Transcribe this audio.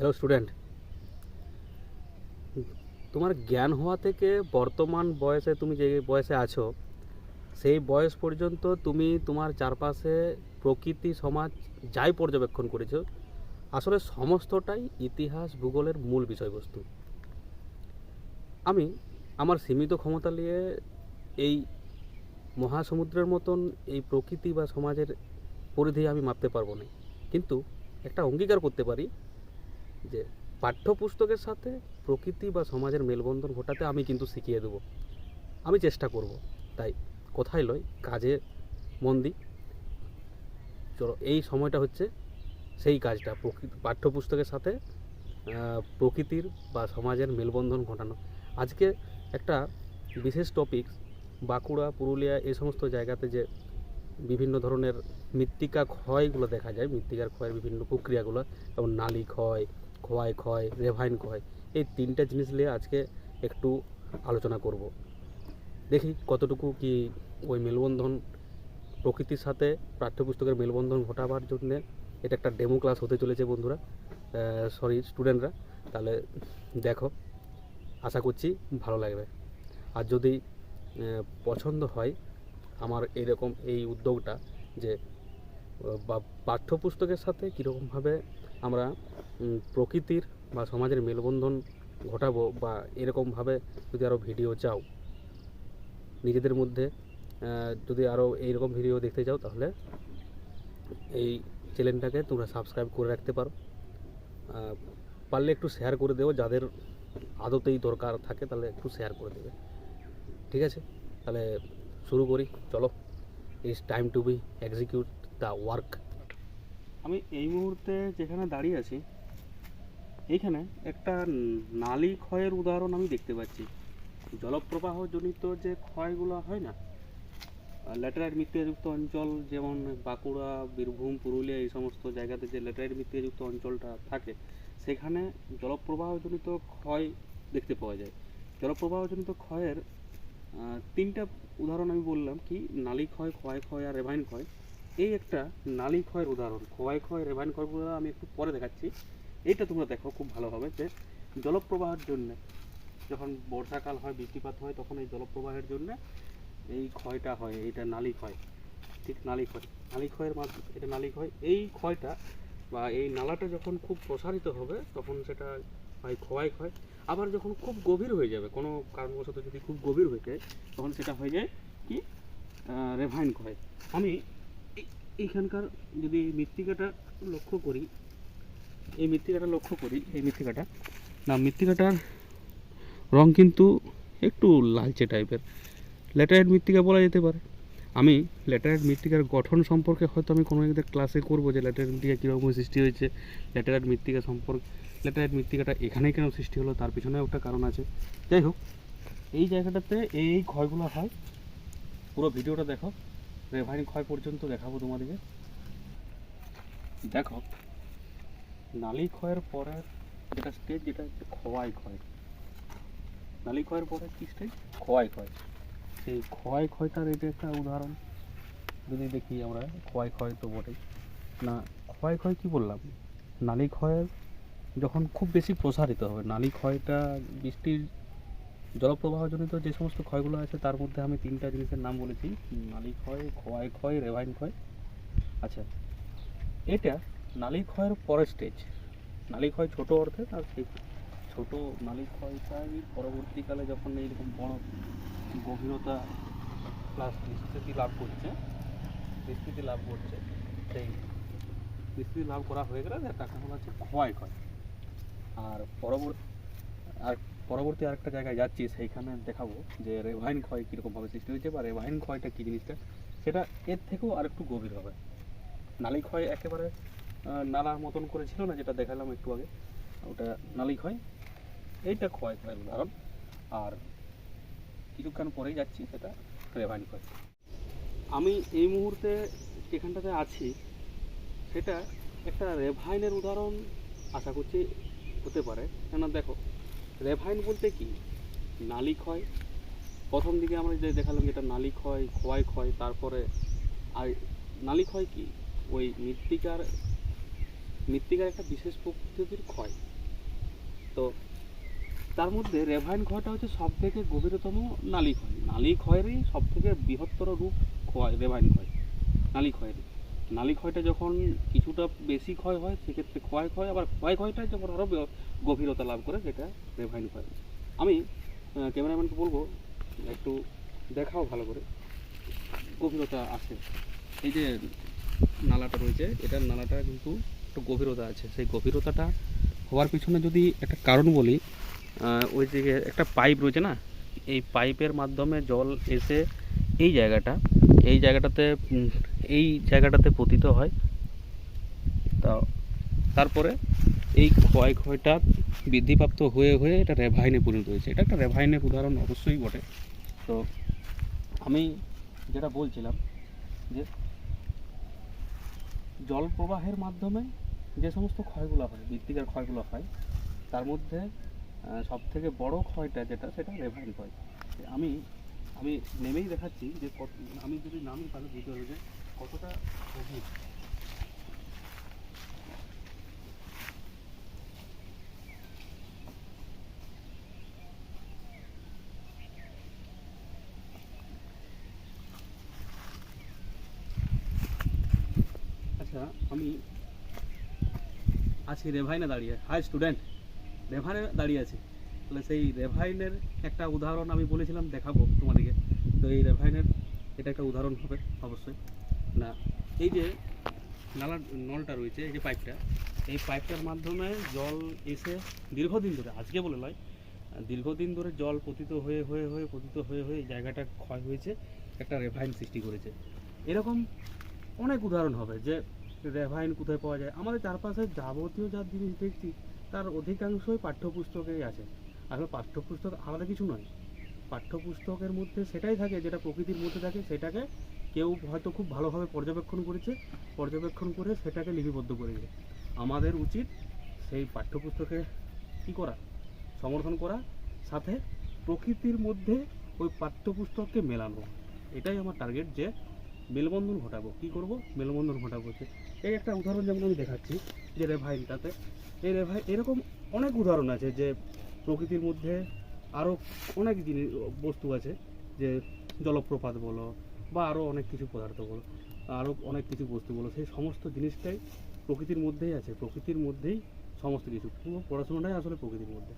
Hello student তোমার জ্ঞান হওয়া থেকে বর্তমান বয়সে তুমি যে বয়সে আছো, সেই বয়স পর্যন্ত তুমি তোমার চারপাশে প্রকৃতি, সমাজ যাই পর্যবেক্ষণ করেছ, আসলে সমস্তটাই ইতিহাস, ভূগোলের মূল বিষয়বস্তু। আমি আমার সীমিত ক্ষমতা নিয়ে এই মহাসমুদ্রের মতন এই প্রকৃতি বা সমাজের পরিধি আমি মাপতে পারব না। কিন্তু একটা অঙ্গীকার করতে পারি যে পাঠ্যপুস্তকের সাথে প্রকৃতি বা সমাজের মেলবন্ধন ঘটাতে আমি কিন্তু শিখিয়ে দেবো। আমি চেষ্টা করব। তাই কোথায় লয়? কাজে মন দিই। চলো, এই সময়টা হচ্ছে সেই কাজটা, প্রকৃতি, পাঠ্যপুস্তকের সাথে প্রকৃতির বা সমাজের মেলবন্ধন ঘটানো। আজকে একটা বিশেষ টপিক বাঁকুড়া, পুরুলিয়া, এই সমস্ত জায়গাতে যে বিভিন্ন ধরনের মৃত্তিকা ক্ষয়গুলো দেখা যায়, মৃত্তিকার ক্ষয়ের বিভিন্ন প্রক্রিয়াগুলো, যেমন নালী ক্ষয় খোয়াই ক্ষয় রেভাইন ক্ষয় এই তিনটা জিনিস নিয়ে আজকে একটু আলোচনা করব। দেখি কতটুকু কি ওই মেলবন্ধন প্রকৃতির সাথে পাঠ্যপুস্তকের মেলবন্ধন ঘটাবার জন্যে এটা একটা ডেমো ক্লাস হতে চলেছে বন্ধুরা সরি স্টুডেন্টরা তাহলে দেখো, আশা করছি ভালো লাগবে। আর যদি পছন্দ হয় আমার এরকম এই উদ্যোগটা যে পাঠ্যপুস্তকের সাথে কীরকমভাবে আমরা প্রকৃতির বা সমাজের মেলবন্ধন ঘটাবো বা এরকমভাবে যদি আরও ভিডিও চাও, নিজেদের মধ্যে যদি আরও এইরকম ভিডিও দেখতে চাও তাহলে এই চ্যানেলটাকে তোমরা সাবস্ক্রাইব করে রাখতে পারো। পারলে একটু শেয়ার করে দেবো যাদের আদতেই দরকার থাকে তাহলে একটু শেয়ার করে দেবে। ঠিক আছে? তাহলে শুরু করি, চলো। It's time to be execute the work আমি এই মুহূর্তে যেখানে দাঁড়িয়ে আছি, এইখানে একটা নালী ক্ষয়ের উদাহরণ আমি দেখতে পাচ্ছি। জলপ্রবাহজনিত যে ক্ষয়গুলো হয় না ল্যাটেরাইট মৃত্তিকাযুক্ত অঞ্চল যেমন বাঁকুড়া, বীরভূম, পুরুলিয়া এই সমস্ত জায়গাতে যে ল্যাটেরাইট মৃত্তিকাযুক্ত অঞ্চলটা থাকে, সেখানে জলপ্রবাহজনিত ক্ষয় দেখতে পাওয়া যায়। জলপ্রবাহজনিত ক্ষয়ের তিনটা উদাহরণ আমি বললাম কি, নালী ক্ষয় ক্ষয় ক্ষয় আর রেভাইন ক্ষয়। এই একটা নালী ক্ষয়ের উদাহরণ। ক্ষয় ক্ষয় রেভাইন ক্ষয়গুলো আমি একটু পরে দেখাচ্ছি। এইটা তোমরা দেখো, খুব ভালোভাবে যে জলপ্রবাহের জন্য যখন বর্ষাকাল হয়, বৃষ্টিপাত হয়, তখন এই জলপ্রবাহের জন্য এই ক্ষয়টা হয়, এইটা নালী ক্ষয়। ঠিক নালী ক্ষয়। নালী ক্ষয়ের মাধ্যমে, এটা নালী ক্ষয়। এই ক্ষয়টা বা এই নালাটা যখন খুব প্রসারিত হবে, তখন সেটা হয় ক্ষয় ক্ষয়। আবার যখন খুব গভীর হয়ে যাবে, কোনো কারণবশত যদি খুব গভীর হয়ে যায়, তখন সেটা হয়ে যায় কি? রেভাইন ক্ষয়। আমি এইখানকার যদি মৃত্তিকাটা লক্ষ্য করি, এই মৃত্তিকাটা লক্ষ্য করি, এই মৃত্তিকাটা। না, মৃত্তিকাটার রং কিন্তু একটু লালচে টাইপের। ল্যাটারাইট মৃত্তিকা বলা যেতে পারে। আমি ল্যাটারাইট মৃত্তিকার গঠন সম্পর্কে হয়তো আমি কোনো একটা ক্লাসে করব যে ল্যাটারাইট মৃত্তিকা কীরকম সৃষ্টি হয়েছে, ল্যাটারাইট মৃত্তিকা সম্পর্কে ল্যাটারাইট মৃত্তিকাটা এখানেই কেন সৃষ্টি হলো, তার পিছনেও একটা কারণ আছে। যাই হোক, এই জায়গাটাতে এই ক্ষয়গুলো হয়। পুরো ভিডিওটা দেখো। রেভাইন ক্ষয় পর্যন্ত দেখাবো তোমাদেরকে। দেখো, নালী ক্ষয়ের পরে যেটা স্টেজ যেটা হচ্ছে খোয়াই ক্ষয়। নালি ক্ষয়ের পরে কি স্টেজ খোয়াই ক্ষয়। সেই ক্ষয় ক্ষয়টার এটা একটা উদাহরণ। যদি দেখি আমরা, খোয়াই ক্ষয় তো বটেই। না ক্ষয় ক্ষয় কি বললাম? নালী ক্ষয়ের যখন খুব বেশি প্রসারিত হবে, নালী ক্ষয়টা বৃষ্টির জলপ্রবাহজনিত যে সমস্ত ক্ষয়গুলো আছে, তার মধ্যে আমি তিনটা জিনিসের নাম বলেছি। নালী ক্ষয় ক্ষয় ক্ষয়, রেভাইন ক্ষয়। আচ্ছা এটা নালী ক্ষয়ের পরের স্টেজ নালী ক্ষয় ছোট অর্থে আর সেই ছোট নালী ক্ষয়টাই পরবর্তীকালে যখন এইরকম বড় গভীরতা প্লাস বিস্তৃতি লাভ করছে, বিস্তৃতি লাভ করছে, সেই বিস্তৃতি লাভ করা হয়ে গেলে তাকে বলা হচ্ছে ক্ষয় ক্ষয়। আর পরবর্তী, আর পরবর্তী আরেকটা জায়গায় যাচ্ছি, সেইখানে দেখাবো যে রেভাইন ক্ষয় কীরকমভাবে সৃষ্টি হয়েছে বা রেভাইন ক্ষয়টা কী জিনিসটা, সেটা এর থেকেও আরেকটু গভীর হবে। নালী ক্ষয় একেবারে নালার মতন করে ছিল না, যেটা দেখালাম একটু আগে। ওটা নালী ক্ষয়। এইটা ক্ষয় ক্ষয়ের উদাহরণ। আর কিছুক্ষণ পরেই যাচ্ছি, সেটা রেভাইন ক্ষয়। আমি এই মুহূর্তে যেখানটাতে আছি, সেটা একটা রেভাইনের উদাহরণ আশা করছি হতে পারে। কেন দেখো রেভাইন বলতে কি? নালি ক্ষয় প্রথম দিকে আমরা যে দেখালাম যেটা নালি ক্ষয় ক্ষয় ক্ষয় তারপরে আর নালী ক্ষয় কি? ওই মৃত্তিকার মৃত্তিকার একটা বিশেষ প্রকৃতির ক্ষয়। তো তার মধ্যে রেভাইন ক্ষয়টা হচ্ছে সব থেকে গভীরতম নালি ক্ষয় নালি ক্ষয়েরই সব থেকে বৃহত্তর রূপ ক্ষয় রেভাইন ক্ষয় নালি ক্ষয়েরই। নালী ক্ষয়টা যখন কিছুটা বেশি ক্ষয় হয়, সেক্ষেত্রে ক্ষয় ক্ষয়, আবার ক্ষয় ক্ষয়টা যখন আরও গভীরতা লাভ করে, সেটা রেভাইন ক্ষয় আমি ক্যামেরাম্যানকে বলব, একটু দেখাও ভালো করে। গভীরতা আছে। এই যে নালাটা রয়েছে, এটার নালাটা কিন্তু একটু গভীরতা আছে। সেই গভীরতাটা হওয়ার পিছনে যদি একটা কারণ বলি ওই যে একটা পাইপ রয়েছে না, এই পাইপের মাধ্যমে জল এসে এই জায়গাটা, এই জায়গাটাতে এই জায়গাটাতে পতিত হয়। তা তারপরে এই ক্ষয় ক্ষয়টা বৃদ্ধিপ্রাপ্ত হয়ে হয়ে এটা রেভাইনে পরিণত হয়েছে। এটা একটা রেভাইনের উদাহরণ অবশ্যই বটে। তো আমি যেটা বলছিলাম যে জল প্রবাহের মাধ্যমে যে সমস্ত ক্ষয়গুলো হয় মৃত্তিকার ক্ষয়গুলো হয়, তার মধ্যে সব থেকে বড় ক্ষয়টা যেটা, সেটা রেভাইন ক্ষয়। আমি আমি নেমেই দেখাচ্ছি যে আমি যদি নামি তাহলে বুঝতে হবে যে কতটা গভীর? আচ্ছা আমি আছি রেভাইনে দাঁড়িয়ে। হাই স্টুডেন্ট রেভাইনে দাঁড়িয়ে আছি। তাহলে সেই রেভাইনের একটা উদাহরণ আমি বলেছিলাম, দেখাবো তোমাদেরকে। তো এই রেভাইনের এটা একটা উদাহরণ হবে, অবশ্যই। না, এই যে নালার নলটা রয়েছে, এই যে পাইপটা, এই পাইপটার মাধ্যমে জল এসে দীর্ঘদিন ধরে, আজকে বলে নয়, দীর্ঘদিন ধরে জল পতিত হয়ে হয়ে হয়ে, পতিত হয়ে হয়ে জায়গাটা ক্ষয় হয়েছে, একটা রেভাইন সৃষ্টি করেছে। এরকম অনেক উদাহরণ হবে যে রেভাইন কোথায় পাওয়া যায়। আমাদের চারপাশে যাবতীয় যা জিনিস দেখছি, তার অধিকাংশই পাঠ্যপুস্তকেই আছে। আসলে পাঠ্যপুস্তক আলাদা কিছু নয়, পাঠ্যপুস্তকের মধ্যে সেটাই থাকে, যেটা প্রকৃতির মধ্যে থাকে, সেটাকে কেউ হয়তো খুব ভালোভাবে পর্যবেক্ষণ করেছে, পর্যবেক্ষণ করে সেটাকে লিপিবদ্ধ করেছে আমাদের উচিত সেই পাঠ্যপুস্তকে কী করা, সমর্থন করা, সাথে প্রকৃতির মধ্যে ওই পাঠ্যপুস্তককে মেলানো। এটাই আমার টার্গেট যে মেলবন্ধন ঘটাবো। কি করব? মেলবন্ধন ঘটাবো যে এই একটা উদাহরণ যেমন আমি দেখাচ্ছি, যে রেভাইনটাতে এই রেভাই এরকম অনেক উদাহরণ আছে যে প্রকৃতির মধ্যে আরও অনেক জিনিস, বস্তু আছে, যে জলপ্রপাত বলো বা আরও অনেক কিছু পদার্থ বলো আরও অনেক কিছু বস্তু বলো সেই সমস্ত জিনিসটাই প্রকৃতির মধ্যেই আছে। প্রকৃতির মধ্যেই সমস্ত কিছু। পড়াশোনাটাই আসলে প্রকৃতির মধ্যে।